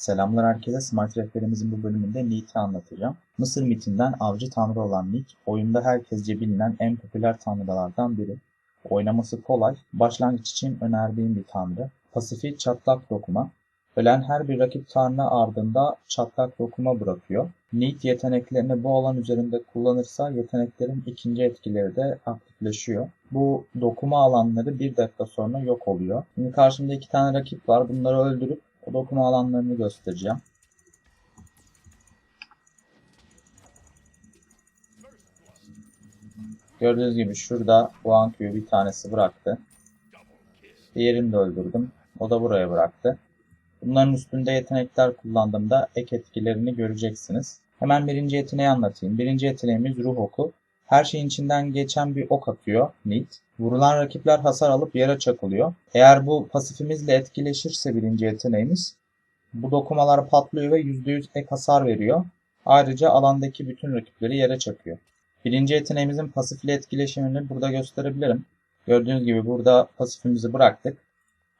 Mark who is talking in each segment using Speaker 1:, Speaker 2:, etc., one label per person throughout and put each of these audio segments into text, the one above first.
Speaker 1: Selamlar herkese. Smart Rehberimizin bu bölümünde Neat'i anlatacağım. Mısır mitinden avcı tanrı olan Neat, oyunda herkesce bilinen en popüler tanrılardan biri. Oynaması kolay, başlangıç için önerdiğim bir tanrı. Pasifi çatlak dokuma. Ölen her bir rakip tanrı ardında çatlak dokuma bırakıyor. Neat yeteneklerini bu alan üzerinde kullanırsa yeteneklerin ikinci etkileri de aktifleşiyor. Bu dokuma alanları bir dakika sonra yok oluyor. Şimdi karşımda iki tane rakip var. Bunları öldürüp dokuma alanlarını göstereceğim. Gördüğünüz gibi şurada Huankyu'yu bir tanesi bıraktı. Diğerini de öldürdüm. O da buraya bıraktı. Bunların üstünde yetenekler kullandığımda ek etkilerini göreceksiniz. Hemen birinci yeteneği anlatayım. Birinci yeteneğimiz ruh oku. Her şeyin içinden geçen bir ok atıyor Nit. Vurulan rakipler hasar alıp yere çakılıyor. Eğer bu pasifimizle etkileşirse birinci yeteneğimiz bu dokumalar patlıyor ve %100 ek hasar veriyor. Ayrıca alandaki bütün rakipleri yere çakıyor. Birinci yeteneğimizin pasifle etkileşimini burada gösterebilirim. Gördüğünüz gibi burada pasifimizi bıraktık.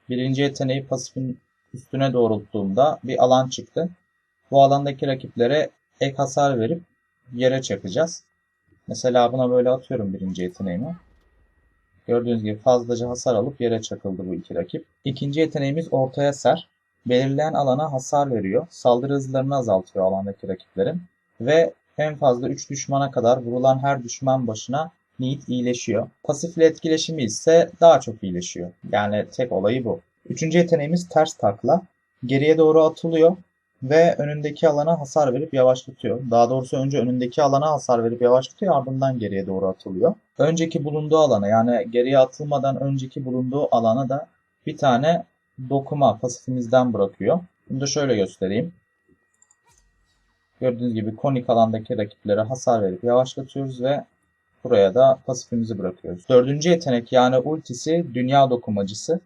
Speaker 1: Birinci yeteneği pasifin üstüne doğrulttuğumda bir alan çıktı. Bu alandaki rakiplere ek hasar verip yere çakacağız. Mesela buna böyle atıyorum birinci yeteneğimi. Gördüğünüz gibi fazlaca hasar alıp yere çakıldı bu iki rakip. İkinci yeteneğimiz ortaya ser. Belirleyen alana hasar veriyor. Saldırı hızlarını azaltıyor alandaki rakiplerin. Ve en fazla 3 düşmana kadar vurulan her düşman başına Neat iyileşiyor. Pasifle etkileşimi ise daha çok iyileşiyor. Yani tek olayı bu. Üçüncü yeteneğimiz ters takla. Geriye doğru atılıyor ve önündeki alana hasar verip yavaşlatıyor. Daha doğrusu önce önündeki alana hasar verip yavaşlatıyor ardından geriye doğru atılıyor. Önceki bulunduğu alana yani geriye atılmadan önceki bulunduğu alana da bir tane dokuma pasifimizden bırakıyor. Bunu da şöyle göstereyim. Gördüğünüz gibi konik alandaki rakiplere hasar verip yavaşlatıyoruz ve buraya da pasifimizi bırakıyoruz. Dördüncü yetenek yani ultisi dünya dokumacısı.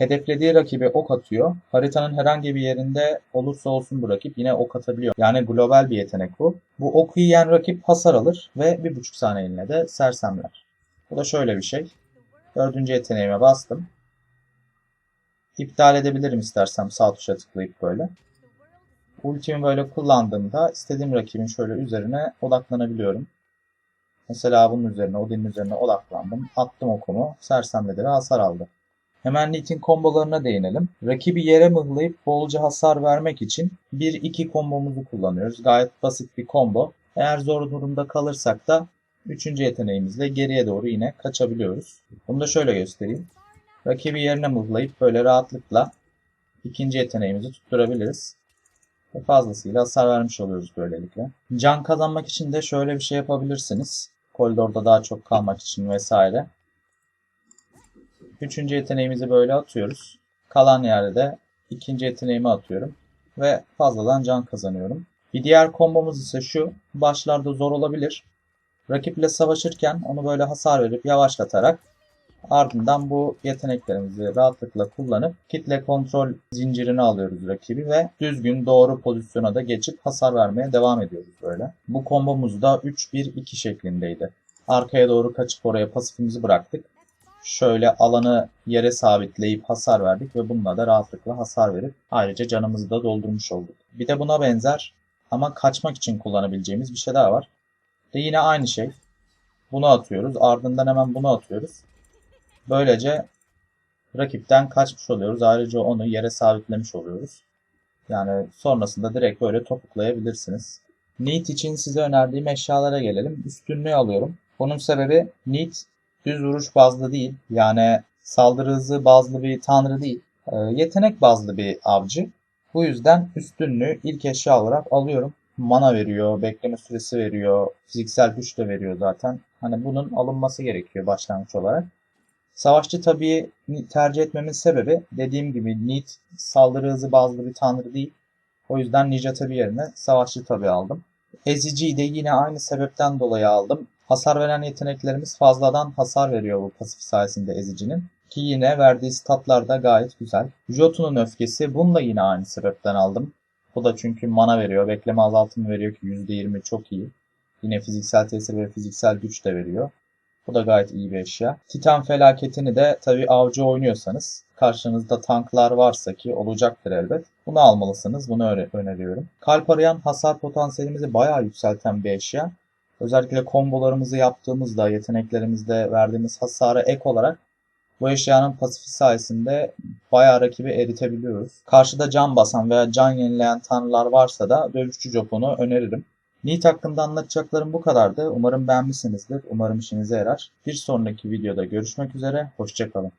Speaker 1: Hedeflediği rakibe ok atıyor. Haritanın herhangi bir yerinde olursa olsun bu rakip yine ok atabiliyor. Yani global bir yetenek bu. Bu oku yiyen rakip hasar alır ve bir buçuk saniyeliğine de sersemler. Bu da şöyle bir şey. Dördüncü yeteneğime bastım. İptal edebilirim istersem sağ tuşa tıklayıp böyle. Ultimi böyle kullandığımda istediğim rakibin şöyle üzerine odaklanabiliyorum. Mesela bunun üzerine, Odin'in üzerine odaklandım. Attım okumu. Sersemledi ve hasar aldı. Hemen Neat'in kombolarına değinelim. Rakibi yere mıhlayıp bolca hasar vermek için 1-2 kombomuzu kullanıyoruz. Gayet basit bir combo. Eğer zor durumda kalırsak da 3. yeteneğimizle geriye doğru yine kaçabiliyoruz. Bunu da şöyle göstereyim. Rakibi yerine mıhlayıp böyle rahatlıkla ikinci yeteneğimizi tutturabiliriz. Ve fazlasıyla hasar vermiş oluyoruz böylelikle. Can kazanmak için de şöyle bir şey yapabilirsiniz. Koridorda daha çok kalmak için vesaire. Üçüncü yeteneğimizi böyle atıyoruz. Kalan yerde de ikinci yeteneğimi atıyorum. Ve fazladan can kazanıyorum. Bir diğer kombomuz ise şu. Başlarda zor olabilir. Rakiple savaşırken onu böyle hasar verip yavaşlatarak ardından bu yeteneklerimizi rahatlıkla kullanıp kitle kontrol zincirini alıyoruz rakibi ve düzgün doğru pozisyona da geçip hasar vermeye devam ediyoruz böyle. Bu kombomuz da 3-1-2 şeklindeydi. Arkaya doğru kaçıp oraya pasifimizi bıraktık şöyle alanı yere sabitleyip hasar verdik ve bununla da rahatlıkla hasar verip ayrıca canımızı da doldurmuş olduk. Bir de buna benzer ama kaçmak için kullanabileceğimiz bir şey daha var. Ve yine aynı şey. Bunu atıyoruz. Ardından hemen bunu atıyoruz. Böylece rakipten kaçmış oluyoruz. Ayrıca onu yere sabitlemiş oluyoruz. Yani sonrasında direkt böyle topuklayabilirsiniz. Neat için size önerdiğim eşyalara gelelim. Üstünlüğü alıyorum. Bunun sebebi Neat düz vuruş bazlı değil. Yani saldırı hızı bazlı bir tanrı değil. E, yetenek bazlı bir avcı. Bu yüzden üstünlüğü ilk eşya olarak alıyorum. Mana veriyor, bekleme süresi veriyor, fiziksel güç de veriyor zaten. Hani bunun alınması gerekiyor başlangıç olarak. Savaşçı tabii tercih etmemin sebebi dediğim gibi Nit saldırı hızı bazlı bir tanrı değil. O yüzden Ninja tabi yerine savaşçı tabi aldım. Ezici'yi de yine aynı sebepten dolayı aldım. Hasar veren yeteneklerimiz fazladan hasar veriyor bu pasif sayesinde ezicinin. Ki yine verdiği statlar da gayet güzel. Jotun'un öfkesi bunu da yine aynı sebepten aldım. Bu da çünkü mana veriyor. Bekleme azaltımı veriyor ki %20 çok iyi. Yine fiziksel tesir ve fiziksel güç de veriyor. Bu da gayet iyi bir eşya. Titan felaketini de tabi avcı oynuyorsanız karşınızda tanklar varsa ki olacaktır elbet. Bunu almalısınız. Bunu öne- öneriyorum. Kalp arayan hasar potansiyelimizi bayağı yükselten bir eşya. Özellikle kombolarımızı yaptığımızda yeteneklerimizde verdiğimiz hasara ek olarak bu eşyanın pasifi sayesinde bayağı rakibi eritebiliyoruz. Karşıda can basan veya can yenileyen tanrılar varsa da dövüşçü Jopun'u öneririm. Nit hakkında anlatacaklarım bu kadardı. Umarım beğenmişsinizdir. Umarım işinize yarar. Bir sonraki videoda görüşmek üzere. Hoşçakalın.